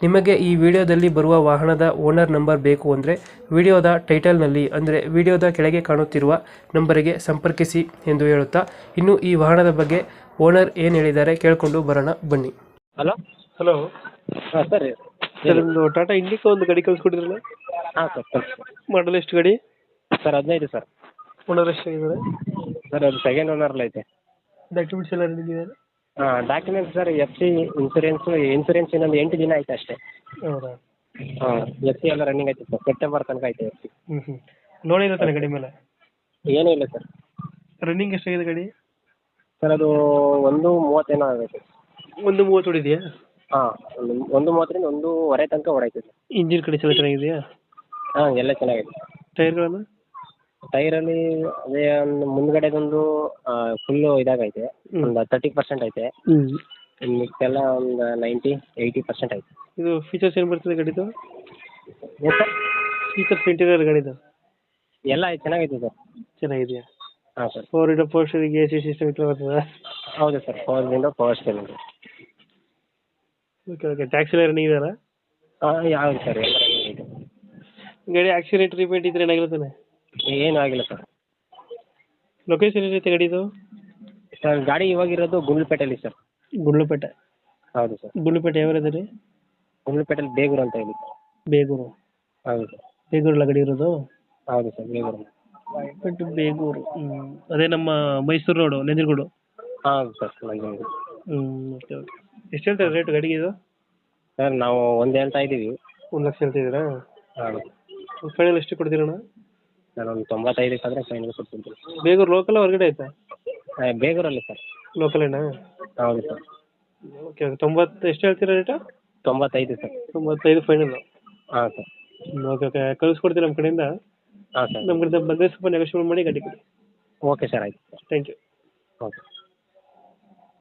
ನಿಮಗೆ ಈ ವಿಡಿಯೋದಲ್ಲಿ ಬರುವ ವಾಹನದ ಓನರ್ ನಂಬರ್ ಬೇಕು ಅಂದರೆ ವಿಡಿಯೋದ ಟೈಟಲ್ನಲ್ಲಿ ಅಂದರೆ ವಿಡಿಯೋದ ಕೆಳಗೆ ಕಾಣುತ್ತಿರುವ ನಂಬರಿಗೆ ಸಂಪರ್ಕಿಸಿ ಎಂದು ಹೇಳುತ್ತಾ ಇನ್ನು ಈ ವಾಹನದ ಬಗ್ಗೆ ಓನರ್ ಏನು ಹೇಳಿದ್ದಾರೆ ಕೇಳಿಕೊಂಡು ಬರೋಣ ಬನ್ನಿ. ಹಲೋ? ಹಲೋ. ಹಾಂ ಸರ್. ಸರ್ ಒಂದು ಟಾಟಾ ಇಂಡಿಕೋ ಒಂದು ಗಾಡಿ ಕಳಿಸ್ಕೊಡಿದ್ರಲ್ಲ? ಹಾಂ ಸರ್ ಮಾಡಲ್ ಎಷ್ಟು ಗಾಡಿ? ಸರ್ ಹದಿನೈದು ಸರ್. ಓನರ್ ಎಷ್ಟಾಗಿದ್ದಾರೆ? ಸರ್ ಅದು ಸೆಕೆಂಡ್ ಓನರ್ಲ್ ಐತೆ ಡಾಕ್ಯುಮೆಂಟ್ಸ್ ಎಲ್ಲ ನಿಮಗೆ ಹಾಂ documents sir F C insurance insurance ಇನ್ನೊಂದು ಎಂಟು ದಿನ ಐತೆ ಅಷ್ಟೇ. ಹೌದಾ? ಹಾಂ ಎಫ್ ಸಿ ಎಲ್ಲ ರನ್ನಿಂಗ್ ಐತೆ ಸರ್ ಸೆಪ್ಟೆಂಬರ್ ತನಕ ಐತೆ ಎಫ್ ಸಿ ಹ್ಞೂ ಹ್ಞೂ ಲೋನ್ ಇರುತ್ತಾನೆ ಗಾಡಿ ಮೇಲೆ? ಏನೂ ಇಲ್ಲ ಸರ್. ರನ್ನಿಂಗ್ ಎಷ್ಟಾಗಿದೆ ಗಾಡಿ? ಸರ್ ಅದು ಒಂದು ಮೂವತ್ತೇನೋ ಆಗೈತೆ. ಒಂದು ಮೂವತ್ತು ಹೊಡಿದೆಯಾ? ಹಾಂ ಒಂದು ಒಂದು ಮೂವತ್ತರಿಂದ ಒಂದೂವರೆ ತನಕ ಓಡೈತೆ ಸರ್. ಇಂಜಿನ್ ಕಂಡೀಷನ್ ಚೆನ್ನಾಗಿದೆಯಾ? ಹಾಂ ಎಲ್ಲ ಚೆನ್ನಾಗಿದೆ ಟೈರ್ಗಳನ್ನು ಟೈರಲ್ಲಿ ಅದೇ ಒಂದು ಮುಂದ್ಗಡೆದೊಂದು ಫುಲ್ಲು ಇದಾಗೈತೆ. ಒಂದು ತರ್ಟಿ ಪರ್ಸೆಂಟ್ ಐತೆ. ಹ್ಞೂ ಮಿಕ್ಕೆಲ್ಲ ಒಂದು ನೈಂಟಿ ಏಯ್ಟಿ ಪರ್ಸೆಂಟ್ ಐತೆ. ಇದು ಫೀಚರ್ಸ್ ಏನು ಬರ್ತದೆ ಗಾಡಿದು? ಏನು ಸರ್? ಫೀಚರ್ಸ್ ಇಂಟೀರಿಯರ್ ಗಾಡಿದು? ಎಲ್ಲ ಚೆನ್ನಾಗೈತೆ ಸರ್. ಚೆನ್ನಾಗಿದೆಯಾ? ಹಾಂ ಸರ್. ಫೋರ್ ಇಂಡೋ ಪೋಸ್ಟರಿಗೆ ಎ ಸಿ ಸಿಸ್ಟಮ್ ಇತ್ತು ಬರ್ತದೆ? ಹೌದು sir power window power steering okay okay taxi ಎಲ್ಲ ರನ್ನಿಂಗ್ ಇದೆಯಲ್ಲ ಹಾಂ ಯಾವ್ದು ಸರ್? ಎಲ್ಲ running ಇದೆ. ಗಾಡಿ ಆಕ್ಸಿಡೆಂಟ್ ರಿಪೇಂಟ್ ಇದ್ರೆ ಏನಾಗಿರ್ತಾನೆ ಏನೂ ಆಗಿಲ್ಲ ಸರ್ ಲೊಕೇಶನ್ ಏನೈತೆ ಗಾಡಿದು ಸರ್ ಗಾಡಿ ಇವಾಗ ಇರೋದು ಗುಂಡ್ಲುಪೇಟೆಯಲ್ಲಿ ಸರ್. ಗುಂಡ್ಲುಪೇಟೆ. ಹೌದು ಸರ್. ಗುಂಡ್ಲುಪೇಟೆ ಯಾವ ರೀ ಗುಂಡ್ಲುಪೇಟೆಯಲ್ಲಿ ಬೇಗೂರು ಅಂತ ಹೇಳಿ. ಸರ್ ಬೇಗೂರು. ಹೌದು ಸರ್. ಬೇಗೂರಲ್ಲ ಗಾಡಿ ಇರೋದು? ಹೌದು ಸರ್ ಬೇಗೂರು. ಬಟ್ ಬೇಗೂರು. ಹ್ಞೂ ಅದೇ ನಮ್ಮ ಮೈಸೂರು ರೋಡು ನಂಜನಗೂಡು. ಹೌದು ಸರ್ ನಂಜನಗೂಡು. ಹ್ಞೂ ಓಕೆ ಓಕೆ ಎಷ್ಟು ಹೇಳ್ತಾರೆ ರೇಟ್ ಗಡಿಗೆ ಇದು? ಸರ್ ನಾವು ಒಂದು ಹೇಳ್ತಾ ಇದ್ದೀವಿ. ಒಂದು ಲಕ್ಷ ಹೇಳ್ತಿದ್ದೀರಾ ಹೌದು. ಫೈನಲ್ ಎಷ್ಟು ಕೊಡ್ತೀರಣ್ಣ? ಸರ್ ಒಂದು ತೊಂಬತ್ತೈದಕ್ಕೆ ಆದ್ರೆ ಫೈನಲ್ ಕೊಡ್ತೀನಿ. ಬೇಗೂರು ಲೋಕಲ್ ಹೊರಗಡೆ ಆಯ್ತಾ ಹಾಂ ಬೇಗೂರಲ್ಲಿ ಸರ್. ಲೋಕಲೇನಾ ಹೌದು ಸರ್. ಓಕೆ ಓಕೆ ತೊಂಬತ್ತು ಎಷ್ಟು ಹೇಳ್ತೀರಾ ರೇಟು ತೊಂಬತ್ತೈದು ಸರ್. ತೊಂಬತ್ತೈದು ಫೈನಲ್ ಹಾಂ ಸರ್. ಓಕೆ ಓಕೆ ಕಳಿಸ್ಕೊಡ್ತೀನಿ ನಮ್ಮ ಕಡೆಯಿಂದ? ಹಾಂ ಸರ್. ನಮ್ಮ ಕಡೆಯಿಂದ ಬಂದರೆ ಸ್ವಲ್ಪ ನೆಗೋಷಿಯೇಟ್ ಮಾಡಿ ಗಾಡಿ ಕೊಡಿ. ಓಕೆ ಸರ್ ಆಯ್ತು. Thank you okay